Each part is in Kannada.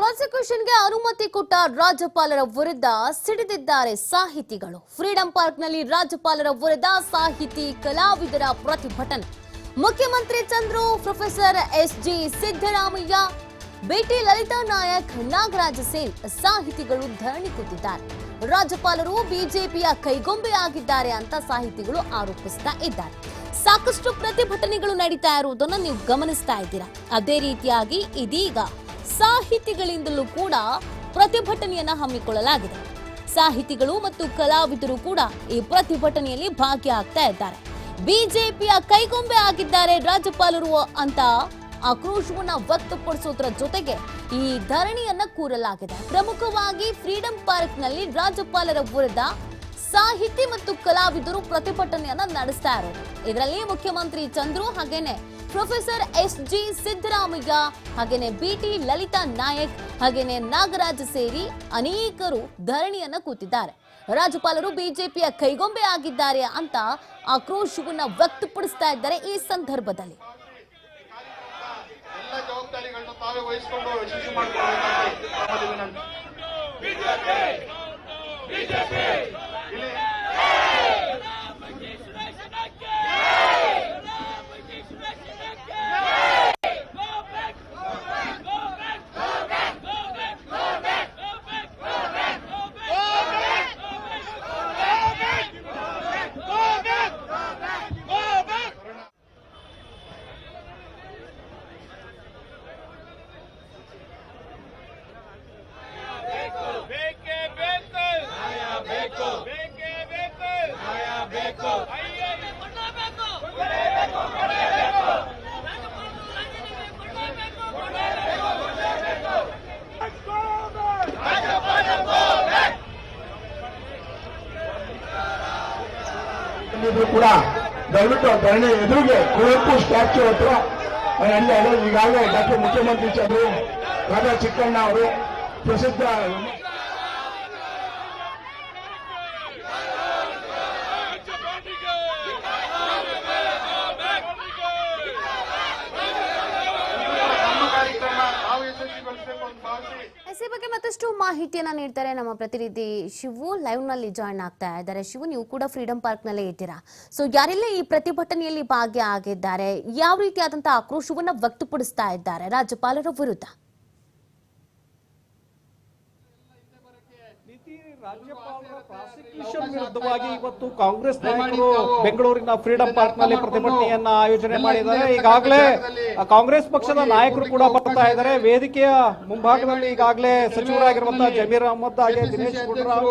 ಪ್ರಾಸಿಕ್ಯೂಷನ್ಗೆ ಅನುಮತಿ ಕೊಟ್ಟ ರಾಜ್ಯಪಾಲರ ವಿರುದ್ಧ ಸಿಡಿದಿದ್ದಾರೆ ಸಾಹಿತಿಗಳು. ಫ್ರೀಡಂ ಪಾರ್ಕ್ನಲ್ಲಿ ರಾಜ್ಯಪಾಲರ ವಿರುದ್ಧ ಸಾಹಿತಿ ಕಲಾವಿದರ ಪ್ರತಿಭಟನೆ. ಮುಖ್ಯಮಂತ್ರಿ Chandru, professor S G Siddaramaiah ಭೇಟಿ ಲಲಿತಾ ನಾಯಕ್, ನಾಗರಾಜ ಸೇನ್ ಸಾಹಿತಿಗಳು ಧರಣಿ ಕೂತಿದ್ದಾರೆ ರಾಜ್ಯಪಾಲರು ಬಿಜೆಪಿಯ ಕೈಗೊಂಬೆ ಆಗಿದ್ದಾರೆ ಅಂತ ಸಾಹಿತಿಗಳು ಆರೋಪಿಸ್ತಾ ಇದ್ದಾರೆ. ಸಾಕಷ್ಟು ಪ್ರತಿಭಟನೆಗಳು ನಡೀತಾ ಇರುವುದನ್ನು ನೀವು ಗಮನಿಸ್ತಾ ಇದ್ದೀರಾ? ಅದೇ ರೀತಿಯಾಗಿ ಇದೀಗ ಸಾಹಿತಿಗಳಿಂದಲೂ ಕೂಡ ಪ್ರತಿಭಟನೆಯನ್ನ ಹಮ್ಮಿಕೊಳ್ಳಲಾಗಿದೆ. ಸಾಹಿತಿಗಳು ಮತ್ತು ಕಲಾವಿದರು ಕೂಡ ಈ ಪ್ರತಿಭಟನೆಯಲ್ಲಿ ಭಾಗಿಯಾಗ್ತಾ ಇದ್ದಾರೆ. ಬಿಜೆಪಿಯ ಕೈಗೊಂಬೆ ಆಗಿದ್ದಾರೆ ರಾಜ್ಯಪಾಲರು ಅಂತ ಆಕ್ರೋಶವನ್ನ ವ್ಯಕ್ತಪಡಿಸೋದ್ರ ಜೊತೆಗೆ ಈ ಧರಣಿಯನ್ನ ಕೂರಲಾಗಿದೆ. ಪ್ರಮುಖವಾಗಿ ಫ್ರೀಡಂ ಪಾರ್ಕ್ನಲ್ಲಿ ರಾಜ್ಯಪಾಲರ ವಿರುದ್ಧ ಸಾಹಿತಿ ಮತ್ತು ಕಲಾವಿದರು ಪ್ರತಿಭಟನೆಯನ್ನ ನಡೆಸ್ತಾ ಇರೋದು. ಇದರಲ್ಲಿ ಮುಖ್ಯಮಂತ್ರಿ ಚಂದ್ರು ಹಾಗೇನೆ ಪ್ರೊಫೆಸರ್ ಎಸ್ ಜಿ ಸಿದ್ದರಾಮಯ್ಯ ಹಾಗೇನೆ ಬಿಟಿ ಲಲಿತಾ ನಾಯಕ್ ಹಾಗೇನೆ ನಾಗರಾಜ್ ಸೇರಿ ಅನೇಕರು ಧರಣಿಯನ್ನ ಕೂತಿದ್ದಾರೆ. ರಾಜ್ಯಪಾಲರು ಬಿಜೆಪಿಯ ಕೈಗೊಂಬೆ ಆಗಿದ್ದಾರೆ ಅಂತ ಆಕ್ರೋಶವನ್ನ ವ್ಯಕ್ತಪಡಿಸ್ತಾ ಇದ್ದಾರೆ ಈ ಸಂದರ್ಭದಲ್ಲಿ. ಎಲ್ಲ ಜವಾಬ್ದಾರಿಗಳನ್ನ ತಾವೇ ವಹಿಸಿಕೊಂಡು ಯಶಸ್ವಿ ಮಾಡಿಕೊಳ್ಳಬೇಕಂತ ತಮ್ಮಲ್ಲಿ ವಿನಂತಿ ಇಲ್ಲಿ ಬೇಕೇ ಬೇಕು ನ್ಯಾಯ ಬೇಕು ಬೇಕೇ ಬೇಕು ನ್ಯಾಯ ಬೇಕು ಅಯ್ಯಯ್ಯ ಕೊಡಲೇಬೇಕು ಕೊಡಲೇಬೇಕು ಕೊಡಲೇಬೇಕು ಇದ್ರು ಕೂಡ ದಯವಿಟ್ಟು ಧರಣಿ ಎದುರಿಗೆ ಕುವೆಂಪು ಸ್ಟ್ಯಾಚ್ಯೂ ಹತ್ರ. ಈಗಾಗಲೇ ಡಾಕ್ಟರ್ ಮುಖ್ಯಮಂತ್ರಿ ಚಂದ್ರು ರಾಜಾ ಚಿಕ್ಕಣ್ಣ ಅವರು ಪ್ರಸಿದ್ಧ ನಮ್ಮ ಕಾರ್ಯಕ್ರಮ ತಾವು ಯಶಸ್ವಿಗೊಳಿಸಬೇಕು ಅಂತ ಭಾವಿಸಿ ಮತ್ತಷ್ಟು ಮಾಹಿತಿಯನ್ನ ನೀಡ್ತಾರೆ ನಮ್ಮ ಪ್ರತಿನಿಧಿ ಶಿವು ಲೈವ್ನಲ್ಲಿ ಜಾಯ್ನ್ ಆಗ್ತಾ ಇದ್ದಾರೆ. ಶಿವು, ನೀವು ಕೂಡ ಫ್ರೀಡಂ ಪಾರ್ಕ್ ನಲ್ಲೇ ಇದ್ದೀರಾ? ಸೊ ಯಾರೆಲ್ಲ ಈ ಪ್ರತಿಭಟನೆಯಲ್ಲಿ ಭಾಗಿಯಾಗಿದ್ದಾರೆ, ಯಾವ ರೀತಿಯಾದಂತಹ ಆಕ್ರೋಶವನ್ನ ವ್ಯಕ್ತಪಡಿಸ್ತಾ ಇದ್ದಾರೆ ರಾಜ್ಯಪಾಲರ ವಿರುದ್ಧ? ರಾಜ್ಯಪಾಲರ ಪ್ರಾಸಿಕ್ಯೂಷನ್ ವಿರುದ್ಧವಾಗಿ ಇವತ್ತು ಕಾಂಗ್ರೆಸ್ ನಾಯಕರು ಬೆಂಗಳೂರಿನ ಫ್ರೀಡಂ ಪಾರ್ಕ್ನಲ್ಲಿ ಪ್ರತಿಭಟನೆಯನ್ನ ಆಯೋಜನೆ ಮಾಡಿದ್ದಾರೆ. ಈಗಾಗಲೇ ಕಾಂಗ್ರೆಸ್ ಪಕ್ಷದ ನಾಯಕರು ಕೂಡ ಬರ್ತಾ ಇದ್ದಾರೆ. ವೇದಿಕೆಯ ಮುಂಭಾಗದಲ್ಲಿ ಈಗಾಗಲೇ ಸಚಿವರಾಗಿರುವಂತಹ ಜಮೀರ್ ಅಹಮದ್ ಹಾಗೆ ದಿನೇಶ್ ಗುಂಡೂರಾವ್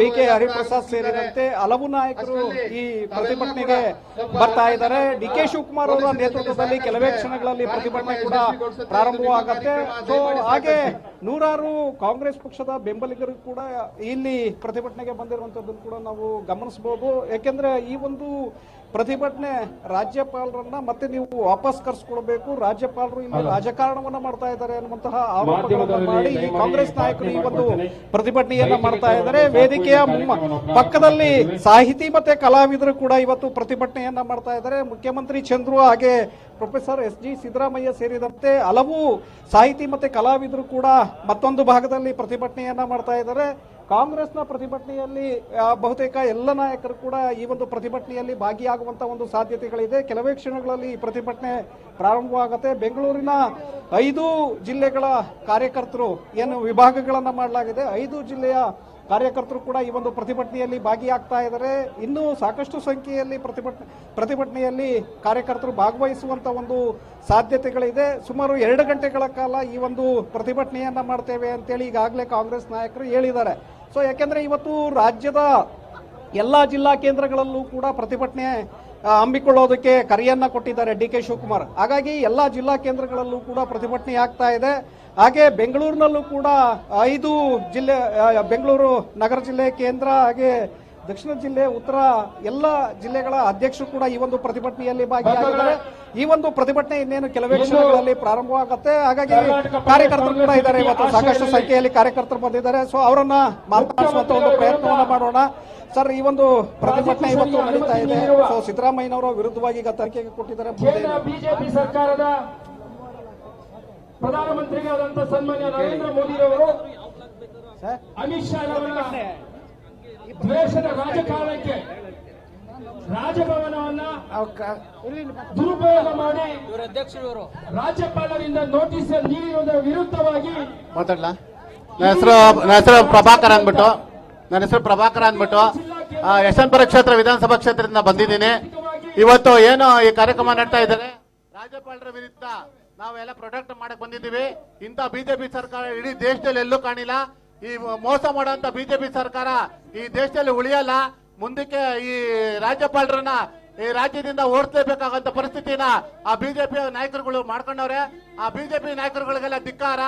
ಬಿ ಕೆ ಹರಿಪ್ರಸಾದ್ ಸೇರಿದಂತೆ ಹಲವು ನಾಯಕರು ಈ ಪ್ರತಿಭಟನೆಗೆ ಬರ್ತಾ ಇದ್ದಾರೆ. ಡಿ ಕೆ ಶಿವಕುಮಾರ್ ಅವರ ನೇತೃತ್ವದಲ್ಲಿ ಕೆಲವೇ ಕ್ಷಣಗಳಲ್ಲಿ ಪ್ರತಿಭಟನೆ ಕೂಡ ಪ್ರಾರಂಭವಾಗತ್ತೆ. ಸೊ ಹಾಗೆ ನೂರಾರು ಕಾಂಗ್ರೆಸ್ ಪಕ್ಷದ ಬೆಂಬಲಿಗರು ಕೂಡ ಇಲ್ಲಿ ಪ್ರತಿಭಟನೆಗೆ ಬಂದಿರುವಂಥದ್ದನ್ನು ಕೂಡ ನಾವು ಗಮನಿಸಬಹುದು. ಯಾಕೆಂದ್ರೆ ಈ ಒಂದು ಪ್ರತಿಭಟನೆ ರಾಜ್ಯಪಾಲರನ್ನ ಮತ್ತೆ ನೀವು ವಾಪಸ್ ಕರ್ಸ್ಕೊಳ್ಬೇಕು. ರಾಜ್ಯಪಾಲರು ಇಲ್ಲಿ ರಾಜಕಾರಣವನ್ನ ಮಾಡ್ತಾ ಇದ್ದಾರೆ ಅನ್ನುವಂತಹ ಆರೋಪಗಳನ್ನು ಮಾಡಿ ಈ ಕಾಂಗ್ರೆಸ್ ನಾಯಕರು ಈ ಒಂದು ಪ್ರತಿಭಟನೆಯನ್ನ ಮಾಡ್ತಾ ಇದ್ದಾರೆ. ವೇದಿಕೆಯ ಪಕ್ಕದಲ್ಲಿ ಸಾಹಿತಿ ಮತ್ತೆ ಕಲಾವಿದರು ಕೂಡ ಇವತ್ತು ಪ್ರತಿಭಟನೆಯನ್ನ ಮಾಡ್ತಾ ಇದ್ದಾರೆ. ಮುಖ್ಯಮಂತ್ರಿ ಚಂದ್ರು ಹಾಗೆ ಪ್ರೊಫೆಸರ್ ಎಸ್ ಜಿ ಸಿದ್ದರಾಮಯ್ಯ ಸೇರಿದಂತೆ ಹಲವು ಸಾಹಿತಿ ಮತ್ತೆ ಕಲಾವಿದರು ಕೂಡ ಮತ್ತೊಂದು ಭಾಗದಲ್ಲಿ ಪ್ರತಿಭಟನೆಯನ್ನ ಮಾಡ್ತಾ ಇದ್ದಾರೆ. ಕಾಂಗ್ರೆಸ್ನ ಪ್ರತಿಭಟನೆಯಲ್ಲಿ ಬಹುತೇಕ ಎಲ್ಲ ನಾಯಕರು ಕೂಡ ಈ ಒಂದು ಪ್ರತಿಭಟನೆಯಲ್ಲಿ ಭಾಗಿಯಾಗುವಂತ ಒಂದು ಸಾಧ್ಯತೆಗಳಿದೆ. ಕೆಲವೇ ಕ್ಷಣಗಳಲ್ಲಿ ಈ ಪ್ರತಿಭಟನೆ ಪ್ರಾರಂಭವಾಗುತ್ತೆ. ಬೆಂಗಳೂರಿನ ಐದು ಜಿಲ್ಲೆಗಳ ಕಾರ್ಯಕರ್ತರು, ಏನು ವಿಭಾಗಗಳನ್ನು ಮಾಡಲಾಗಿದೆ. ಐದು ಜಿಲ್ಲೆಯ ಕಾರ್ಯಕರ್ತರು ಕೂಡ ಈ ಒಂದು ಪ್ರತಿಭಟನೆಯಲ್ಲಿ ಭಾಗಿಯಾಗ್ತಾ ಇದ್ದಾರೆ. ಇನ್ನೂ ಸಾಕಷ್ಟು ಸಂಖ್ಯೆಯಲ್ಲಿ ಪ್ರತಿಭಟನೆ, ಪ್ರತಿಭಟನೆಯಲ್ಲಿ ಕಾರ್ಯಕರ್ತರು ಭಾಗವಹಿಸುವಂತ ಒಂದು ಸಾಧ್ಯತೆಗಳಿದೆ. ಸುಮಾರು ಎರಡು ಗಂಟೆಗಳ ಕಾಲ ಈ ಒಂದು ಪ್ರತಿಭಟನೆಯನ್ನ ಮಾಡ್ತೇವೆ ಅಂತೇಳಿ ಈಗಾಗಲೇ ಕಾಂಗ್ರೆಸ್ ನಾಯಕರು ಹೇಳಿದ್ದಾರೆ. ಸೊ ಯಾಕೆಂದ್ರೆ ಇವತ್ತು ರಾಜ್ಯದ ಎಲ್ಲ ಜಿಲ್ಲಾ ಕೇಂದ್ರಗಳಲ್ಲೂ ಕೂಡ ಪ್ರತಿಭಟನೆ ಹಮ್ಮಿಕೊಳ್ಳೋದಕ್ಕೆ ಕರೆಯನ್ನ ಕೊಟ್ಟಿದ್ದಾರೆ ಡಿ ಕೆ ಶಿವಕುಮಾರ್. ಹಾಗಾಗಿ ಎಲ್ಲ ಜಿಲ್ಲಾ ಕೇಂದ್ರಗಳಲ್ಲೂ ಕೂಡ ಪ್ರತಿಭಟನೆ ಆಗ್ತಾ ಇದೆ. ಹಾಗೆ ಬೆಂಗಳೂರಿನಲ್ಲೂ ಕೂಡ ಐದು ಜಿಲ್ಲೆ ಬೆಂಗಳೂರು ನಗರ ಜಿಲ್ಲೆ ಕೇಂದ್ರ ಹಾಗೆ ದಕ್ಷಿಣ ಜಿಲ್ಲೆ ಉತ್ತರ ಎಲ್ಲ ಜಿಲ್ಲೆಗಳ ಅಧ್ಯಕ್ಷರು ಕೂಡ ಈ ಒಂದು ಪ್ರತಿಭಟನೆಯಲ್ಲಿ ಭಾಗಿಯಾಗಿದ್ದಾರೆ. ಈ ಒಂದು ಪ್ರತಿಭಟನೆ ಇನ್ನೇನು ಕೆಲವೇ ಕ್ಷಣಗಳಲ್ಲಿ ಪ್ರಾರಂಭವಾಗುತ್ತೆ. ಹಾಗಾಗಿ ಕಾರ್ಯಕರ್ತರು ಕೂಡ ಇದ್ದಾರೆ. ಇವತ್ತು ಸಾಕಷ್ಟು ಸಂಖ್ಯೆಯಲ್ಲಿ ಕಾರ್ಯಕರ್ತರು ಬಂದಿದ್ದಾರೆ. ಸೊ ಅವರನ್ನ ಮಾತನಾಡಿಸುವಂತ ಒಂದು ಪ್ರಯತ್ನವನ್ನ ಮಾಡೋಣ. ಸರ್ ಈ ಒಂದು ಪ್ರತಿಭಟನೆ ಇವತ್ತು ನಡೀತಾ ಇದೆ. ಸೊ ಸಿದ್ದರಾಮಯ್ಯನವರ ವಿರುದ್ಧವಾಗಿ ಈಗ ತನಿಖೆಗೆ ಕೊಟ್ಟಿದ್ದಾರೆ ಮುಂದೆ? ಬಿಜೆಪಿ ಸರ್ಕಾರದ ಪ್ರಧಾನಮಂತ್ರಿಗಳಾದಂತಹ ಸನ್ಮಾನ್ಯ ನರೇಂದ್ರ ಮೋದಿರವರು ಅಮಿತ್ ಶಾ ಅವರ ದ್ವೇಷದ ರಾಜಕಾರಣಕ್ಕೆ ರಾಜಭವನವನ್ನ ದುರುಪಯೋಗ ಮಾಡಿ ರಾಜ್ಯಪಾಲರಿಂದ ನೋಟಿಸ್ ನೀಡಿರುವುದರ ವಿರುದ್ಧವಾಗಿ ಮಾತಾಡ್ಲಾ? ನನ್ನ ಹೆಸರು ನನ್ನ ಹೆಸರು ಪ್ರಭಾಕರ್ ಅಂದ್ಬಿಟ್ಟು. ನನ್ನ ಹೆಸರು ಪ್ರಭಾಕರ್ ಅಂದ್ಬಿಟ್ಟು. ಯಶವಂತಪುರ ಕ್ಷೇತ್ರ ವಿಧಾನಸಭಾ ಕ್ಷೇತ್ರದಿಂದ ಬಂದಿದ್ದೀನಿ. ಇವತ್ತು ಏನು ಈ ಕಾರ್ಯಕ್ರಮ ನಡ್ತಾ ಇದ್ದಾರೆ? ರಾಜ್ಯಪಾಲರ ವಿರುದ್ಧ ನಾವೆಲ್ಲ ಪ್ರೊಟೆಕ್ಟ್ ಮಾಡಕ್ ಬಂದಿದ್ದೀವಿ. ಇಂಥ ಬಿಜೆಪಿ ಸರ್ಕಾರ ಇಡೀ ದೇಶದಲ್ಲಿ ಎಲ್ಲೂ ಕಾಣಿಲ್ಲ. ಈ ಮೋಸ ಮಾಡುವಂತ ಬಿಜೆಪಿ ಸರ್ಕಾರ ಈ ದೇಶದಲ್ಲಿ ಉಳಿಯಲ್ಲ, ಮುಂದಕ್ಕೆ ಈ ರಾಜ್ಯಪಾಲರನ್ನ ಈ ರಾಜ್ಯದಿಂದ ಓಡಿಸಲೇಬೇಕಾಗಂತ ಪರಿಸ್ಥಿತಿನ ಆ ಬಿಜೆಪಿ ನಾಯಕರುಗಳು ಮಾಡ್ಕೊಂಡವ್ರೆ. ಆ ಬಿಜೆಪಿ ನಾಯಕರುಗಳಿಗೆಲ್ಲ ಧಿಕ್ಕಾರ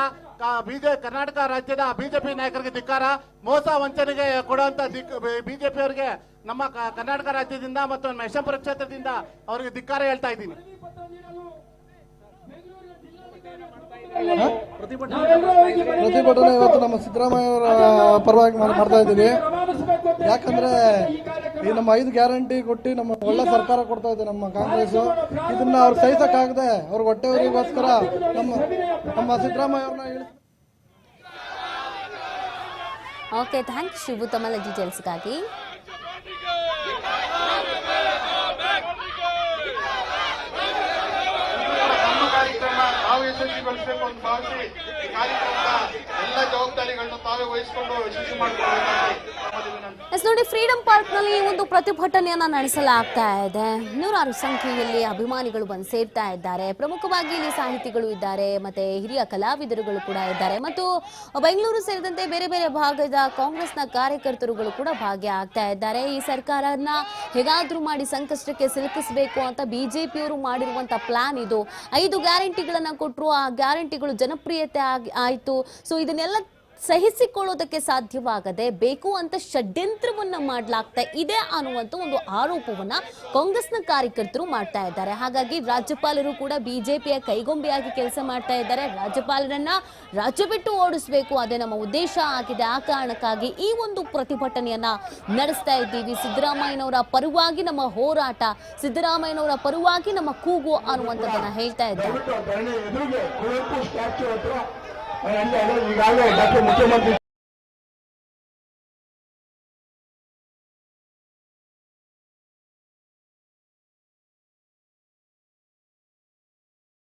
ಬಿಜೆ, ಕರ್ನಾಟಕ ರಾಜ್ಯದ ಬಿಜೆಪಿ ನಾಯಕರಿಗೆ ಧಿಕ್ಕಾರ, ಮೋಸ ವಂಚನೆಗೆ ಕೊಡುವಂತ ಬಿಜೆಪಿ ಅವರಿಗೆ ನಮ್ಮ ಕರ್ನಾಟಕ ರಾಜ್ಯದಿಂದ ಮತ್ತು ನಮ್ಮ ಯಶಂಪುರ ಕ್ಷೇತ್ರದಿಂದ ಅವರಿಗೆ ಧಿಕ್ಕಾರ ಹೇಳ್ತಾ ಇದ್ದೀನಿ. ಪ್ರತಿಭಟನೆ ಇವತ್ತು ನಮ್ಮ ಸಿದ್ದರಾಮಯ್ಯ ಅವರ ಪರವಾಗಿ ಮಾಡ್- ಮಾಡ್ತಾ ಇದ್ದೀವಿ. ಯಾಕಂದ್ರೆ ಈ ನಮ್ಮ ಐದು ಗ್ಯಾರಂಟಿ ಕೊಟ್ಟು ನಮ್ಮ ಒಳ್ಳೆ ಸರ್ಕಾರ ಕೊಡ್ತಾ ಇದೆ ನಮ್ಮ ಕಾಂಗ್ರೆಸ್. ಇದನ್ನ ಅವ್ರು ಸಹಿಸಕ್ಕಾಗದೆ ಅವ್ರ ಹೊಟ್ಟೆಯವರಿಗೋಸ್ಕರ ನಮ್ಮ ನಮ್ಮ ಸಿದ್ದರಾಮಯ್ಯ ಅವ್ರನ್ನ ಓಕೆ ಥ್ಯಾಂಕ್ ಯು ಶಿವು ಡೀಟೇಲ್ಸ್ಗಾಗಿ ನಮ್ಮ ಕಾರ್ಯಕ್ರಮ ತಾವು ಯಶಸ್ವಿಗೊಳಿಸಬೇಕು ಅಂತ ಭಾವಿಸಿ ಕಾರ್ಯಕ್ರಮದ ಎಲ್ಲ ಜವಾಬ್ದಾರಿಗಳನ್ನು ತಾವೇ ವಹಿಸಿಕೊಂಡು ಯಶಸ್ವಿ. ಎಸ್ ನೋಡಿ ಫ್ರೀಡಂ ಪಾರ್ಕ್ನಲ್ಲಿ ಒಂದು ಪ್ರತಿಭಟನೆಯನ್ನ ನಡೆಸಲಾಗ್ತಾ ಇದೆ. ನೂರಾರು ಸಂಖ್ಯೆಯಲ್ಲಿ ಅಭಿಮಾನಿಗಳು ಬಂದು ಸೇರ್ತಾ ಇದ್ದಾರೆ. ಪ್ರಮುಖವಾಗಿ ಇಲ್ಲಿ ಸಾಹಿತಿಗಳು ಇದ್ದಾರೆ, ಮತ್ತೆ ಹಿರಿಯ ಕಲಾವಿದರುಗಳು ಕೂಡ ಇದ್ದಾರೆ. ಮತ್ತು ಬೆಂಗಳೂರು ಸೇರಿದಂತೆ ಬೇರೆ ಬೇರೆ ಭಾಗದ ಕಾಂಗ್ರೆಸ್ನ ಕಾರ್ಯಕರ್ತರುಗಳು ಕೂಡ ಭಾಗಿಯಾಗ್ತಾ ಇದ್ದಾರೆ. ಈ ಸರ್ಕಾರನ ಹೇಗಾದ್ರೂ ಮಾಡಿ ಸಂಕಷ್ಟಕ್ಕೆ ಸಿಲುಕಿಸಬೇಕು ಅಂತ ಬಿಜೆಪಿಯವರು ಮಾಡಿರುವಂತ ಪ್ಲಾನ್ ಇದು. ಐದು ಗ್ಯಾರಂಟಿಗಳನ್ನ ಕೊಟ್ಟರು ಆ ಗ್ಯಾರಂಟಿಗಳು ಜನಪ್ರಿಯತೆ ಆಗಿ ಆಯಿತು. ಸೊ ಇದನ್ನೆಲ್ಲ ಸಹಿಸಿಕೊಳ್ಳೋದಕ್ಕೆ ಸಾಧ್ಯವಾಗದೆ ಬೇಕು ಅಂತ ಷಡ್ಯಂತ್ರವನ್ನ ಮಾಡಲಾಗ್ತಾ ಇದೆ ಅನ್ನುವಂಥ ಒಂದು ಆರೋಪವನ್ನ ಕಾಂಗ್ರೆಸ್ನ ಕಾರ್ಯಕರ್ತರು ಮಾಡ್ತಾ ಇದ್ದಾರೆ. ಹಾಗಾಗಿ ರಾಜ್ಯಪಾಲರು ಕೂಡ ಬಿಜೆಪಿಯ ಕೈಗೊಂಬೆಯಾಗಿ ಕೆಲಸ ಮಾಡ್ತಾ ಇದ್ದಾರೆ. ರಾಜ್ಯಪಾಲರನ್ನ ರಾಜ್ಯ ಬಿಟ್ಟು ಓಡಿಸಬೇಕು, ಅದೇ ನಮ್ಮ ಉದ್ದೇಶ ಆಗಿದೆ. ಆ ಕಾರಣಕ್ಕಾಗಿ ಈ ಒಂದು ಪ್ರತಿಭಟನೆಯನ್ನ ನಡೆಸ್ತಾ ಇದ್ದೀವಿ. ಸಿದ್ದರಾಮಯ್ಯನವರ ಪರವಾಗಿ ನಮ್ಮ ಹೋರಾಟ, ಸಿದ್ದರಾಮಯ್ಯನವರ ಪರವಾಗಿ ನಮ್ಮ ಕೂಗು ಅನ್ನುವಂಥದ್ದನ್ನ ಹೇಳ್ತಾ ಇದ್ದಾರೆ. ದಯವಿಟ್ಟು ಧರಣಿ ಎದುರಿಗೆ ಕುವೆಂಪು ಸ್ಟ್ಯಾಚ್ಯೂ